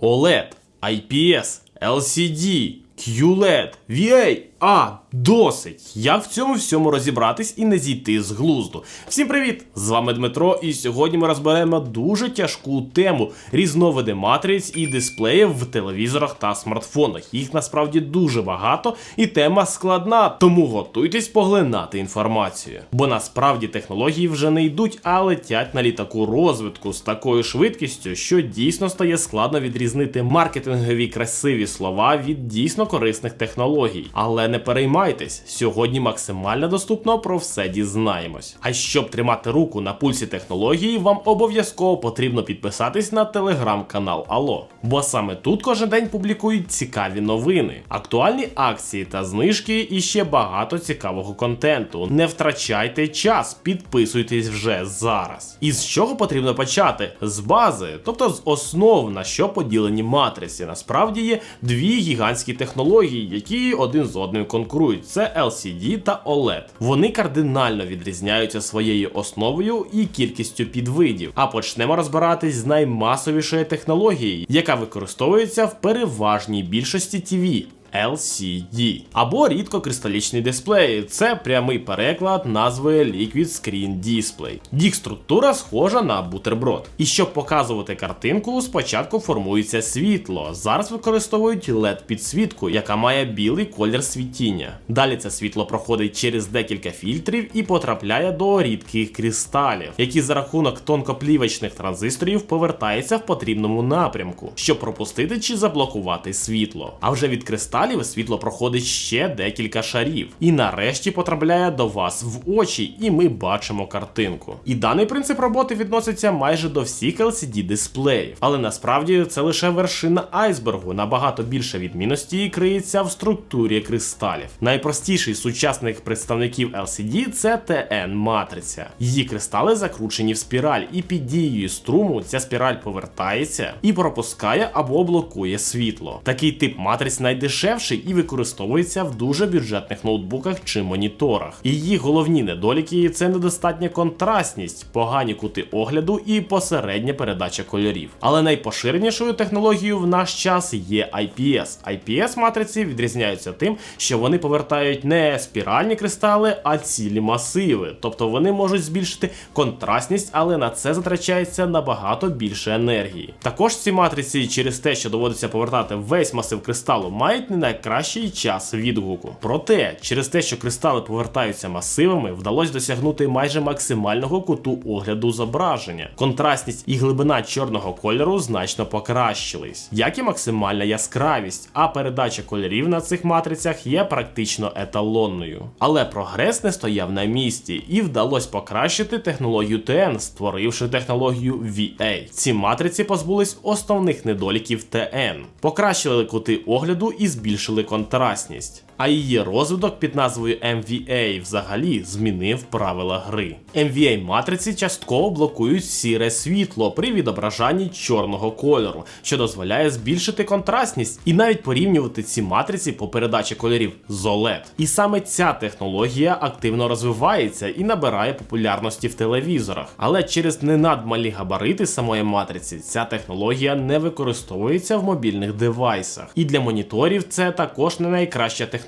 OLED, IPS, LCD, QLED, VA. А, досить! Як в цьому всьому розібратись і не зійти з глузду? Всім привіт! З вами Дмитро, і сьогодні ми розберемо дуже тяжку тему різновиди матриць і дисплеїв в телевізорах та смартфонах. Їх насправді дуже багато, і тема складна, тому готуйтесь поглинати інформацію. Бо насправді технології вже не йдуть, а летять на літаку розвитку з такою швидкістю, що дійсно стає складно відрізнити маркетингові красиві слова від дійсно корисних технологій. Але не переймайтесь, сьогодні максимально доступно про все дізнаємось. А щоб тримати руку на пульсі технології, вам обов'язково потрібно підписатись на телеграм-канал Алло. Бо саме тут кожен день публікують цікаві новини, актуальні акції та знижки і ще багато цікавого контенту. Не втрачайте час, підписуйтесь вже зараз. І з чого потрібно почати? З бази, тобто з основ, на що поділені матриці. Насправді є дві гігантські технології, які один з одним конкурують: це LCD та OLED. Вони кардинально відрізняються своєю основою і кількістю підвидів. А почнемо розбиратись з наймасовішої технології, яка використовується в переважній більшості TV. LCD або рідкокристалічний дисплей. Це прямий переклад назви Liquid Screen Display. Їх структура схожа на бутерброд. І щоб показувати картинку, спочатку формується світло. Зараз використовують led підсвітку, яка має білий колір світіння. Далі це світло проходить через декілька фільтрів і потрапляє до рідких кристалів, які за рахунок тонкоплівочних транзисторів повертаються в потрібному напрямку, щоб пропустити чи заблокувати світло. А вже від кристалів кристалів світло проходить ще декілька шарів, і нарешті потрапляє до вас в очі, і ми бачимо картинку. І даний принцип роботи відноситься майже до всіх LCD дисплеїв, але насправді це лише вершина айсбергу. Набагато більше відмінності криється в структурі кристалів. Найпростіший з сучасних представників LCD це TN матриця. Її кристали закручені в спіраль, і під дією струму ця спіраль повертається і пропускає або блокує світло. Такий тип матриць найдешевший дешевший і використовується в дуже бюджетних ноутбуках чи моніторах. Її головні недоліки це недостатня контрастність, погані кути огляду і посередня передача кольорів. Але найпоширенішою технологією в наш час є IPS. IPS матриці відрізняються тим, що вони повертають не спіральні кристали, а цілі масиви. Тобто вони можуть збільшити контрастність, але на це затрачається набагато більше енергії. Також ці матриці через те, що доводиться повертати весь масив кристалу, мають найкращий час відгуку. Проте, через те, що кристали повертаються масивами, вдалося досягнути майже максимального куту огляду зображення. Контрастність і глибина чорного кольору значно покращились, як і максимальна яскравість, а передача кольорів на цих матрицях є практично еталонною. Але прогрес не стояв на місці і вдалося покращити технологію TN, створивши технологію VA. Ці матриці позбулись основних недоліків TN, покращили кути огляду і збільшили контрастність. А її розвиток під назвою MVA взагалі змінив правила гри. MVA матриці частково блокують сіре світло при відображанні чорного кольору, що дозволяє збільшити контрастність і навіть порівнювати ці матриці по передачі кольорів з OLED. І саме ця технологія активно розвивається і набирає популярності в телевізорах. Але через ненадмалі габарити самої матриці ця технологія не використовується в мобільних девайсах. І для моніторів це також не найкраща технологія,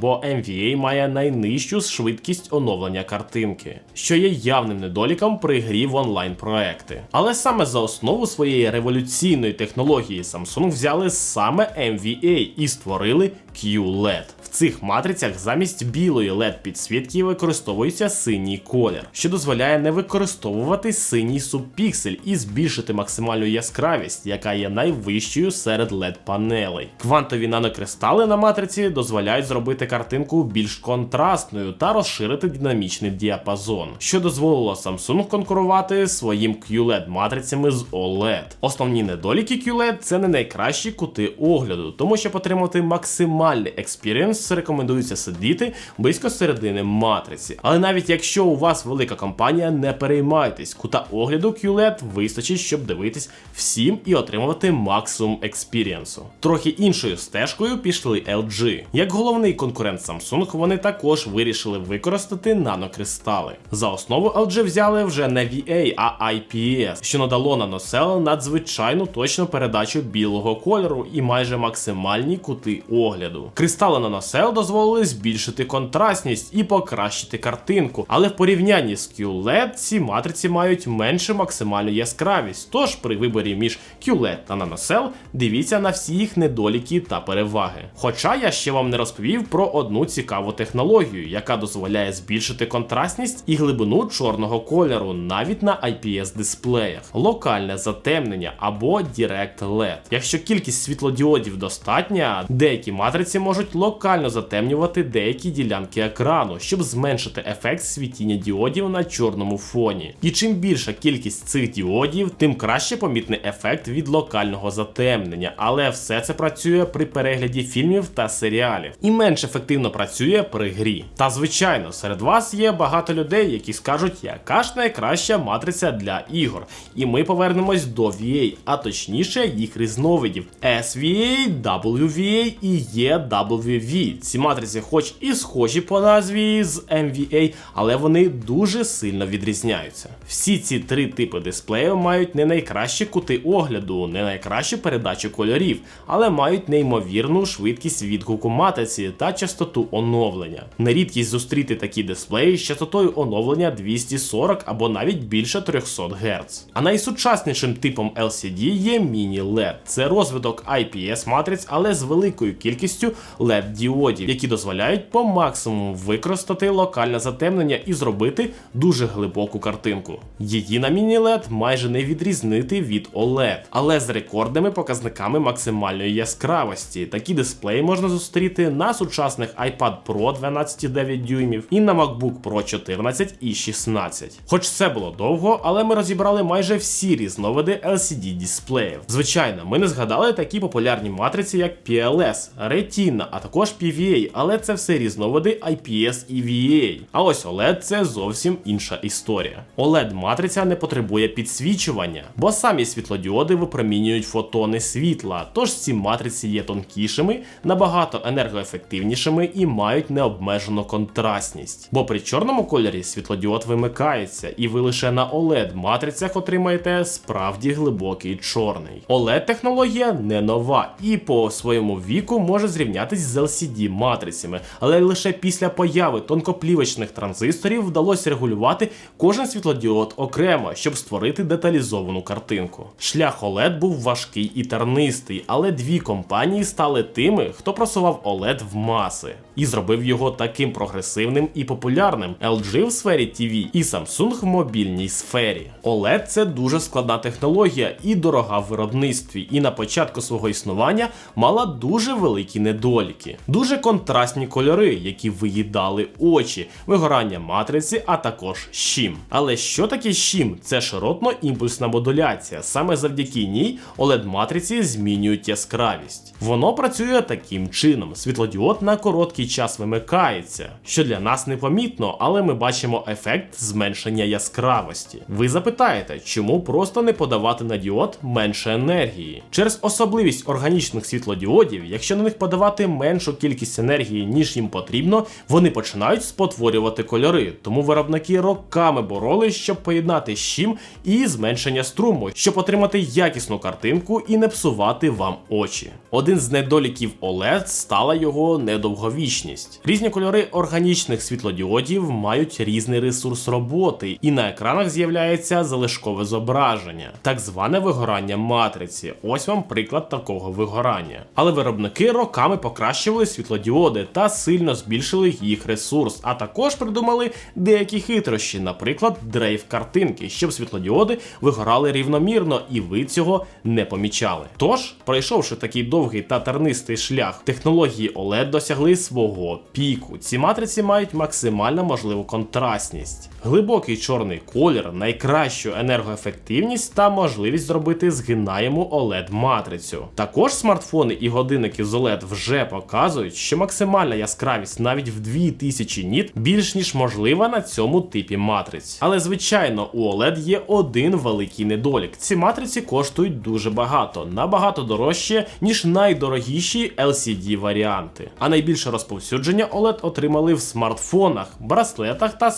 бо MVA має найнижчу швидкість оновлення картинки, що є явним недоліком при грі в онлайн проекти. Але саме за основу своєї революційної технології Samsung взяли саме MVA і створили QLED. Цих матрицях замість білої led підсвітки використовується синій колір, що дозволяє не використовувати синій субпіксель і збільшити максимальну яскравість, яка є найвищою серед led панелей. Квантові нанокристали на матриці дозволяють зробити картинку більш контрастною та розширити динамічний діапазон, що дозволило Samsung конкурувати своїм QLED матрицями з OLED. Основні недоліки QLED це не найкращі кути огляду, тому щоб отримати максимальний експірієнс QLEDs рекомендується сидіти близько середини матриці. Але навіть якщо у вас велика компанія, не переймайтесь, кута огляду QLED вистачить, щоб дивитись всім і отримувати максимум експірієнсу. Трохи іншою стежкою пішли LG. Як головний конкурент Samsung, вони також вирішили використати нанокристали. За основу LG взяли вже не VA, а IPS, що надало наносел надзвичайну точну передачу білого кольору і майже максимальні кути огляду. Кристали наносел дозволили збільшити контрастність і покращити картинку, але в порівнянні з QLED ці матриці мають меншу максимальну яскравість. Тож при виборі між QLED та наносел дивіться на всі їх недоліки та переваги. Хоча я ще вам не розповів про одну цікаву технологію, яка дозволяє збільшити контрастність і глибину чорного кольору навіть на IPS дисплеях, локальне затемнення або Direct LED. Якщо кількість світлодіодів достатня, деякі матриці можуть локально затемнювати деякі ділянки екрану, щоб зменшити ефект світіння діодів на чорному фоні. І чим більша кількість цих діодів, тим краще помітний ефект від локального затемнення, але все це працює при перегляді фільмів та серіалів і менш ефективно працює при грі. Та звичайно, серед вас є багато людей, які скажуть, яка ж найкраща матриця для ігор. І ми повернемось до VA, а точніше їх різновидів SVA, WVA і EWV. Ці матриці, хоч і схожі по назві з MVA, але вони дуже сильно відрізняються. Всі ці три типи дисплею мають не найкращі кути огляду, не найкращу передачу кольорів, але мають неймовірну швидкість відгуку матриці та частоту оновлення. Нерідкість зустріти такі дисплеї з частотою оновлення 240 або навіть більше 300 Гц. А найсучаснішим типом LCD є Mini-LED. Це розвиток IPS матриць, але з великою кількістю LED діодів, які дозволяють по максимуму використати локальне затемнення і зробити дуже глибоку картинку. Її на Mini-LED майже не відрізнити від OLED, але з рекордними показниками максимальної яскравості. Такі дисплеї можна зустріти на сучасних iPad Pro 12,9 дюймів і на MacBook Pro 14 і 16. Хоч це було довго, але ми розібрали майже всі різновиди LCD дисплеїв. Звичайно, ми не згадали такі популярні матриці, як PLS, Retina, а також PVA, але це все різновиди IPS і VA. А ось OLED це зовсім інша історія. OLED матриця не потребує підсвічування, бо самі світлодіоди випромінюють фотони світла, тож ці матриці є тонкішими, набагато енергоефективнішими і мають необмежену контрастність. Бо при чорному кольорі світлодіод вимикається, і ви лише на OLED матрицях отримаєте справді глибокий чорний. OLED технологія не нова і по своєму віку може зрівнятись з LCD матрицями, але лише після появи тонкоплівочних транзисторів вдалося регулювати кожен світлодіод окремо, щоб створити деталізовану картинку. Шлях OLED був важкий і тернистий, але дві компанії стали тими, хто просував OLED в маси і зробив його таким прогресивним і популярним LG в сфері TV і Samsung в мобільній сфері. OLED це дуже складна технологія і дорога в виробництві, і на початку свого існування мала дуже великі недоліки, дуже контрастні кольори, які виїдали очі, вигорання матриці, а також щім. Але що таке щім? Це широтно-імпульсна модуляція. Саме завдяки ній OLED матриці змінюють яскравість. Воно працює таким чином: світлодіод на короткий час вимикається, що для нас непомітно, але ми бачимо ефект зменшення яскравості. Ви запитаєте, чому просто не подавати на діод менше енергії? Через особливість органічних світлодіодів, якщо на них подавати меншу кількість енергії, ніж їм потрібно, вони починають спотворювати кольори. Тому виробники роками боролись, щоб поєднати щім і зменшення струму, щоб отримати якісну картинку і не псувати вам очі. Один з недоліків OLED стала його недовговічність. Різні кольори органічних світлодіодів мають різний ресурс роботи, і на екранах з'являється залишкове зображення, так зване вигорання матриці. Ось вам приклад такого вигорання. Але виробники роками покращували світлодіоди та сильно збільшили їх ресурс, а також придумали деякі хитрощі, наприклад, дрейф картинки, щоб світлодіоди вигорали рівномірно, і ви цього не помічали. Тож, пройшовши такий довгий та тернистий шлях, технології OLED досягли свого піку. Ці матриці мають максимально можливу контрастність, глибокий чорний колір, найкращу енергоефективність та можливість зробити згинаєму OLED матрицю. Також смартфони і годинники з OLED вже показують, що максимальна яскравість навіть в 2000 ніт більш ніж можлива на цьому типі матриць. Але звичайно, у OLED є один великий недолік. Ці матриці коштують дуже багато, набагато дорожче, ніж найдорогіші LCD варіанти. А найбільше розповсюдження OLED отримали в смартфонах, браслетах та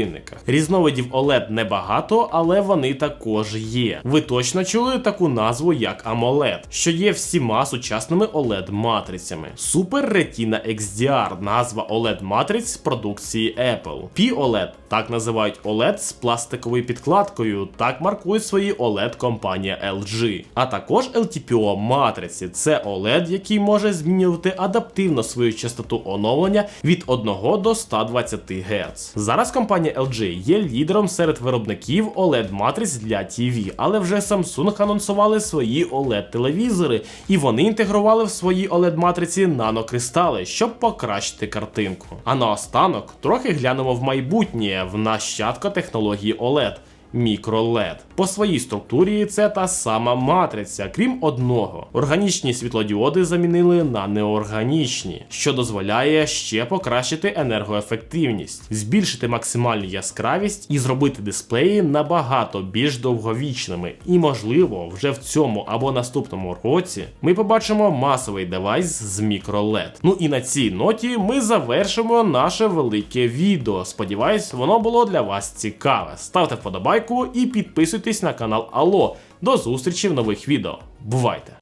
смарт-годинниках. Різновидів OLED небагато, але вони також є. Ви точно чули таку назву як AMOLED, що є всіма сучасними OLED матрицями. Super Retina XDR назва OLED матриць з продукції Apple. P-OLED так називають OLED з пластиковою підкладкою, так маркує свої OLED компанія LG. А також LTPO матриці це OLED, який може змінювати адаптивно свою частоту оновлення від 1 до 120 Гц. Зараз компанія LG є лідером серед виробників OLED матриць для TV, але вже Samsung анонсували свої OLED телевізори, і вони інтегрували в свої OLED матриці нанокристали, щоб покращити картинку. А наостанок трохи глянемо в майбутнє в нащадка технології OLED. MicroLED. По своїй структурі це та сама матриця, крім одного. Органічні світлодіоди замінили на неорганічні, що дозволяє ще покращити енергоефективність, збільшити максимальну яскравість і зробити дисплеї набагато більш довговічними. І, можливо, вже в цьому або наступному році ми побачимо масовий девайс з MicroLED. Ну і на цій ноті ми завершимо наше велике відео. Сподіваюсь, воно було для вас цікаве. Ставте вподобайку і підписуйтесь на канал Алло. До зустрічі в нових відео. Бувайте!